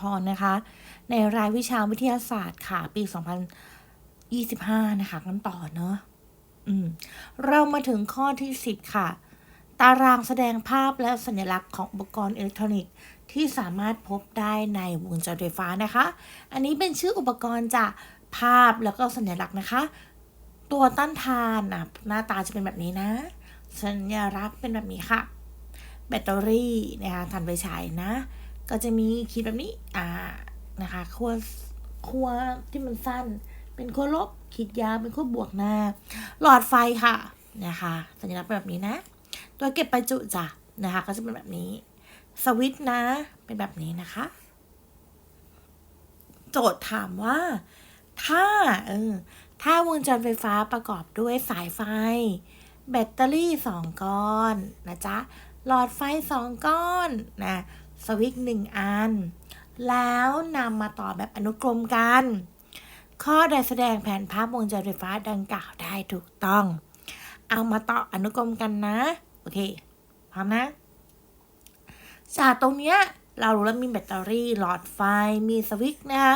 พรนะคะ ในรายวิชาวิทยาศาสตร์ค่ะ ปี 2025 นะคะกันต่อเนอะอืมเรามาถึงข้อที่ 10 ค่ะ ตารางแสดงภาพและสัญลักษณ์ของอุปกรณ์อิเล็กทรอนิกส์ที่สามารถพบได้ในวงจรไฟฟ้านะคะ อันนี้เป็นชื่ออุปกรณ์จากภาพแล้วก็สัญลักษณ์นะคะ ตัวต้านทานนะหน้าตาจะเป็นแบบนี้นะ สัญลักษณ์เป็นแบบนี้ค่ะ แบตเตอรี่นะคะถ่านไฟฉายนะ ก็จะมีขีดแบบนี้ อ่า นะคะขั้วขั้วที่มันสั้น เป็นขั้วลบ ขีดยาว เป็นขั้วบวกหน้า หลอดไฟค่ะ นะคะ สัญลักษณ์เป็นแบบนี้นะ ตัวเก็บประจุจ้ะ นะคะ ก็จะเป็นแบบนี้ สวิตช์นะ เป็นแบบนี้นะคะ โจทย์ถามว่า ถ้า เออ ถ้าวงจรไฟฟ้าประกอบด้วยสายไฟ แบตเตอรี่สองก้อน นะจ๊ะ หลอดไฟสองก้อน นะ สวิตช์หนึ่งอัน แล้วนำมาต่อแบบอนุกรมกัน ข้อใดแสดงแผนภาพวงจรไฟฟ้าดังกล่าวได้ถูกต้อง เอามาต่ออนุกรมกันนะ โอเค พร้อมนะ จากตรงเนี้ยเรารู้แล้วมีแบตเตอรี่หลอดไฟมีสวิตช์นะคะ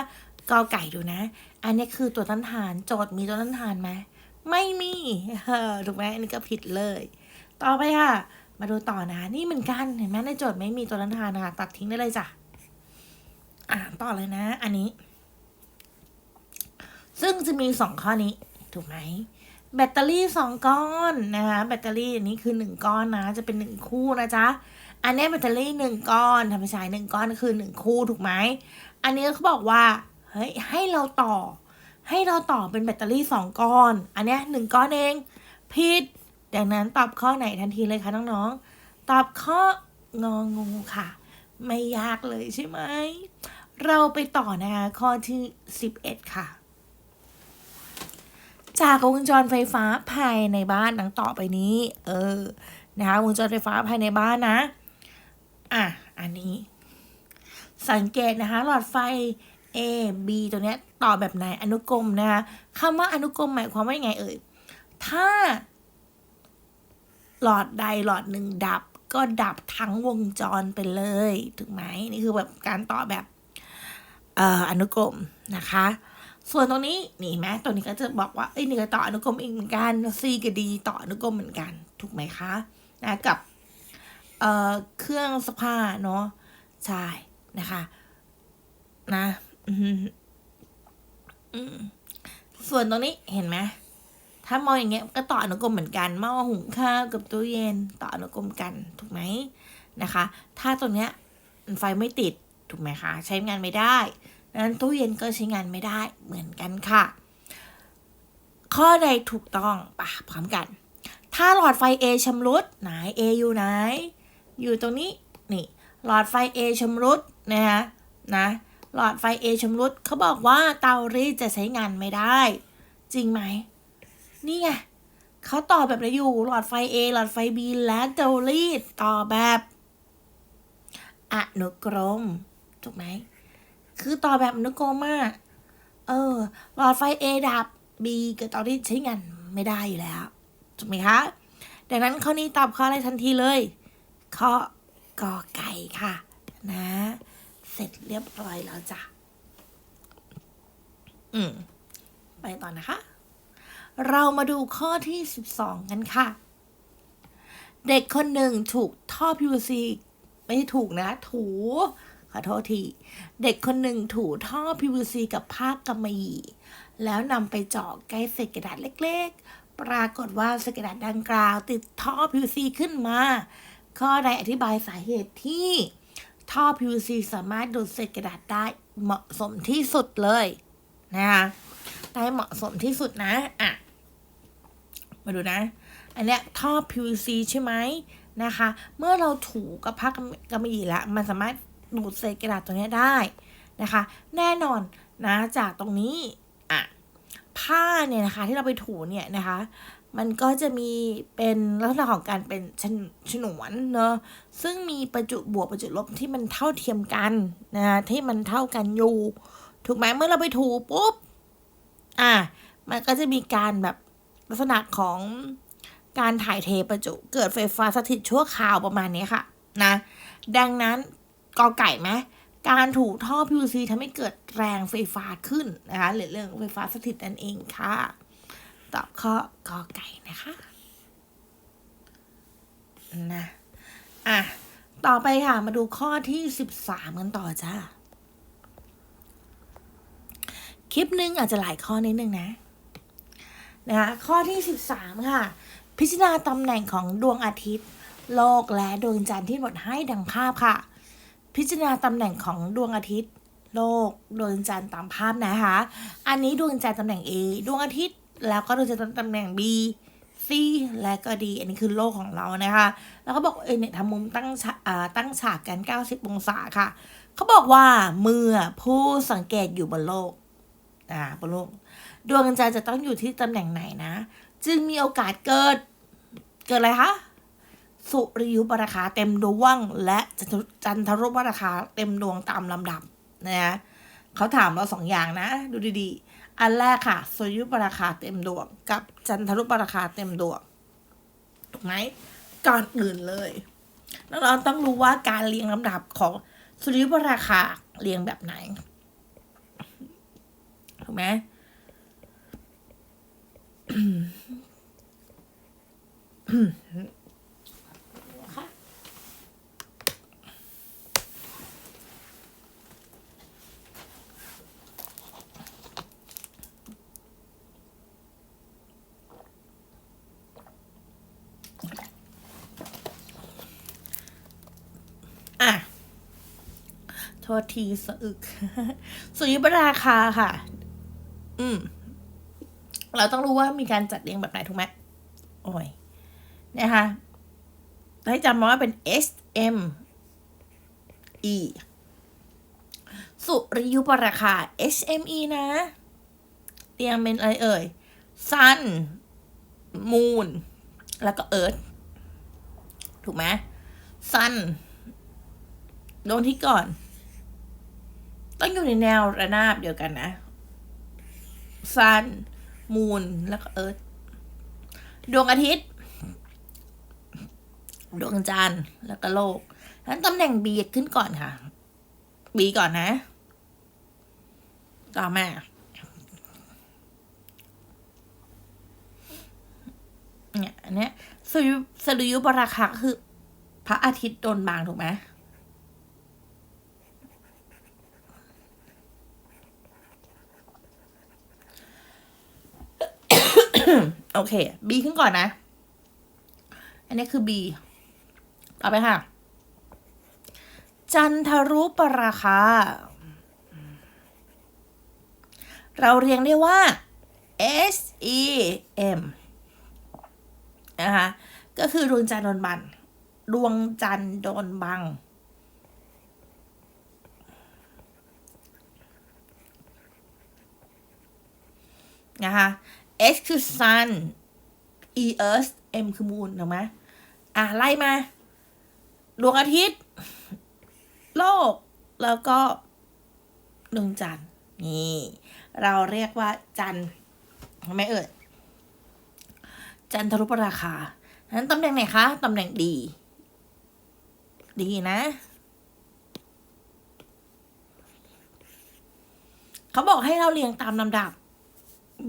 กอไก่ดูนะ อันนี้คือตัวต้านทานโจทย์มีตัวต้านทานไหมไม่มีเออถูกไหมอันนี้ก็ผิดเลย ต่อไปค่ะ มาดูต่อนะนี่เหมือนกันเห็นไหมในโจทย์ไม่มีตัวต้านทานนะคะ ตัดทิ้งได้เลยจ้ะ อ่านต่อเลยนะ อันนี้ ซึ่งจะมีสองข้อนี้ ถูกไหมแบตเตอรี่สองก้อนนะคะแบตเตอรี่อันนี้คือหนึ่งก้อนนะ จะเป็นหนึ่งคู่นะจ๊ะอันนี้แบตเตอรี่หนึ่งก้อนทำไปใช้หนึ่งก้อนคือหนึ่งคู่ถูกไหมอันนี้เขาบอกว่าเฮ้ยให้เราต่อ ให้เราต่อเป็นแบตเตอรี่สองก้อน อันนี้หนึ่งก้อนเองผิด ดังนั้นตอบข้อไหนทันทีเลยคะน้องๆ ตอบข้ององูค่ะ ไม่ยากเลยใช่ไหม เราไปต่อนะคะข้อที่ 11 ค่ะ จากวงจรไฟฟ้าภายในบ้านดังต่อไปนี้ เออ นะคะวงจรไฟฟ้าภายในบ้านนะ อะ อันนี้ สังเกตนะคะ หลอดไฟ A B ตัวเนี้ยต่อแบบไหนอนุกรมนะคะคำว่าอนุกรมหมายความว่ายังไงเอ่ย ถ้า หลอดใดหลอดหนึ่งดับ ก็ดับทั้งวงจรไปเลยถูกไหมนี่คือแบบการต่อแบบเอ่ออนุกรมนะคะ ส่วนตรงนี้นี่ไหมตัวนี้ก็จะบอกว่าเอ้ยนี่ก็ต่ออนุกรมอีกเหมือนกัน C กับ D ต่ออนุกรมเหมือนกัน ถูกไหมคะนะกับเอ่อเครื่องซักผ้าเนาะใช่นะคะ นะอืมส่วนตรงนี้เห็นไหม ถ้ามองอย่างเงี้ยก็ต่ออนุกรมเหมือนกันหม้อหุงข้าวกับตู้เย็นต่ออนุกรมกันถูกไหมนะคะ ถ้าตัวเนี้ยไฟไม่ติดถูกไหมคะใช้งานไม่ได้ดังนั้นตู้เย็นก็ใช้งานไม่ได้เหมือนกันค่ะ ข้อใดถูกต้องปะพร้อมกัน ถ้าหลอดไฟ A ชำรุดไหน A อยู่ไหน อยู่ตรงนี้นี่หลอดไฟ A ชำรุดนะคะนะหลอดไฟ A ชำรุดเขาบอกว่าเตารีดจะใช้งานไม่ได้ จริงไหม นี่ไงเขาต่อแบบนี้อยู่ หลอดไฟ A หลอดไฟ B และเตารีดต่อแบบอนุกรม ถูกไหม คือต่อแบบอนุกรมอะเออ หลอดไฟ A ดับ B กับเตารีดใช้งานไม่ได้อยู่แล้ว ถูกไหมคะ ดังนั้นข้อนี้ตอบข้ออะไรทันทีเลย ข้อกอไก่ค่ะ นะ เสร็จเรียบร้อยแล้วจ้ะ อืม ไปต่อนะคะ เรามาดูข้อที่ 12 กันค่ะ เด็กคนหนึ่งถูกท่อ PVC ไม่ถูกนะ ถูขอโทษที เด็กคนหนึ่งถูท่อ PVC กับผ้ากำมะหยี่ แล้วนำไปเจาะใกล้เศษกระดาษเล็กๆ ปรากฏว่าเศษกระดาษดังกล่าว ติดท่อ PVC ขึ้นมา ข้อใดอธิบายสาเหตุที่ ท่อ PVC สามารถดูดเศษกระดาษได้เหมาะสมที่สุดเลยนะคะ ได้เหมาะสมที่สุดนะอะมาดูนะ อันเนี้ยท่อ PVC ใช่ไหมนะคะ เมื่อเราถูกับผ้ากำมะหยี่แล้วมันสามารถดูดเศษกระดาษตรงเนี้ได้นะคะ แน่นอนนะจากตรงนี้อะผ้าเนี่ยนะคะที่เราไปถูเนี่ยนะคะ มันก็จะมีเป็นลักษณะของการเป็นฉนฉนวนเนอะซึ่งมีประจุบวกประจุลบที่มันเท่าเทียมกันนะที่มันเท่ากันอยู่ ถูกไหมเมื่อเราไปถูปุ๊บ อะมันก็จะมีการแบบลักษณะของการถ่ายเทประจุ เกิดไฟฟ้าสถิตชั่วคราวประมาณนี้ค่ะ นะ ดังนั้นกอไก่ไหมการถูกท่อ PVC ทำให้เกิดแรงไฟฟ้าขึ้นนะคะหรือเรื่องไฟฟ้าสถิตนั่นเองค่ะ ตอบข้อกอไก่นะคะ นะ อะ ต่อไปค่ะ มาดูข้อที่สิบสามกันต่อจ้า คลิปหนึงอาจจะหลายข้อนิดนึงนะนะคะข้อที่สิบสามค่ะ พิจารณาตำแหน่งของดวงอาทิตย์ โลกและดวงจันทร์ที่หมดให้ดังภาพค่ะ พิจารณาตำแหน่งของดวงอาทิตย์ โลกดวงจันทร์ตามภาพนะคะ อันนี้ดวงจันทร์ตำแหน่ง A ดวงอาทิตย์ แล้วก็ดวงจันทร์ตำแหน่ง B C และก็ D อันนี้คือโลกของเรานะคะ แล้วก็บอกเออเนี่ยทำมุมตั้งฉากอ่าตั้งฉากกัน 90 องศาค่ะ เขาบอกว่าเมื่อผู้สังเกตอยู่บนโลก อ่าบนโลกดวงจันทร์จะต้องอยู่ที่ตำแหน่งไหนนะ จึงมีโอกาสเกิด เกิดอะไรคะ สุริยุปราคาเต็มดวง และจันทรุปราคาเต็มดวงตามลำดับนะเขาถามเราสองอย่างนะ ดูดีๆ อันแรกค่ะ สุริยุปราคาเต็มดวง กับจันทรุปราคาเต็มดวงถูกไหมก่อนอื่นเลยแล้วเราต้องรู้ว่าการเรียงลำดับของสุริยุปราคาเรียงแบบไหน ถูกไหมอะโทษทีสะอึก สุริยุปราคาค่ะ อืม เราต้องรู้ว่ามีการจัดเรียงแบบไหนถูกไหมโอ้ยนะคะให้จำมาว่าเป็น S M E สุริยุปราคา H M E นะเรียงเป็นอะไรเอ่ย Sun Moon แล้วก็ Earth ถูกไหม Sun ดวงที่ก่อน ต้องอยู่ในแนวระนาบเดียวกันนะ Sun Moon แล้วก็ Earth ดวงอาทิตย์ ดวงจันทร์แล้วก็โลกนั้นตำแหน่ง B ขึ้นก่อนค่ะ B ก่อนนะ ต่อมาเนี่ยอันเนี้ยสุริยุสุริยุปราคาคือ พระอาทิตย์โดนบางถูกไหม โอเค B ขึ้นก่อนนะ อันนี้คือ B ต่อไปค่ะ จันทรุปราคา เราเรียงได้ว่า S E M นะคะ ก็คือดวงจันทร์โดนบังดวงจันทร์โดนบัง นะคะ X คือ sun E Earth M คือ moon ถูกไหมอะ ไล่มา ดวงอาทิตย์ โลก แล้วก็ดวงจันทร์ นี่ เราเรียกว่าจันทร์เห็นไหมเอ่ย จันทรุปราคานั้นตำแหน่งไหนคะ ตำแหน่งดี ดีนะ เขาบอกให้เราเรียงตามลำดับ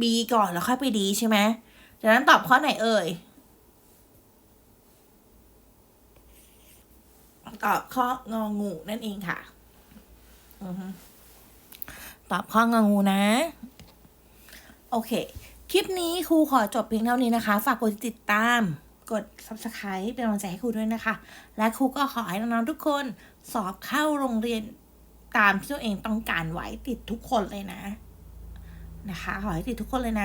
B ก่อนแล้วค่อยไป D ใช่ไหมดังนั้นตอบข้อไหนเอ่ย ตอบข้ององูนั่นเองค่ะอือฮึตอบข้ององูนะ โอเค คลิปนี้ครูขอจบเพียงเท่านี้นะคะ ฝากกดติดตาม กด subscribe เป็นกำลังใจให้ครูด้วยนะคะ และครูก็ขอให้น้องๆทุกคนสอบเข้าโรงเรียนตามที่ตัวเองต้องการไว้ติดทุกคนเลยนะ นะคะ ขอให้ติดทุกคนเลยนะ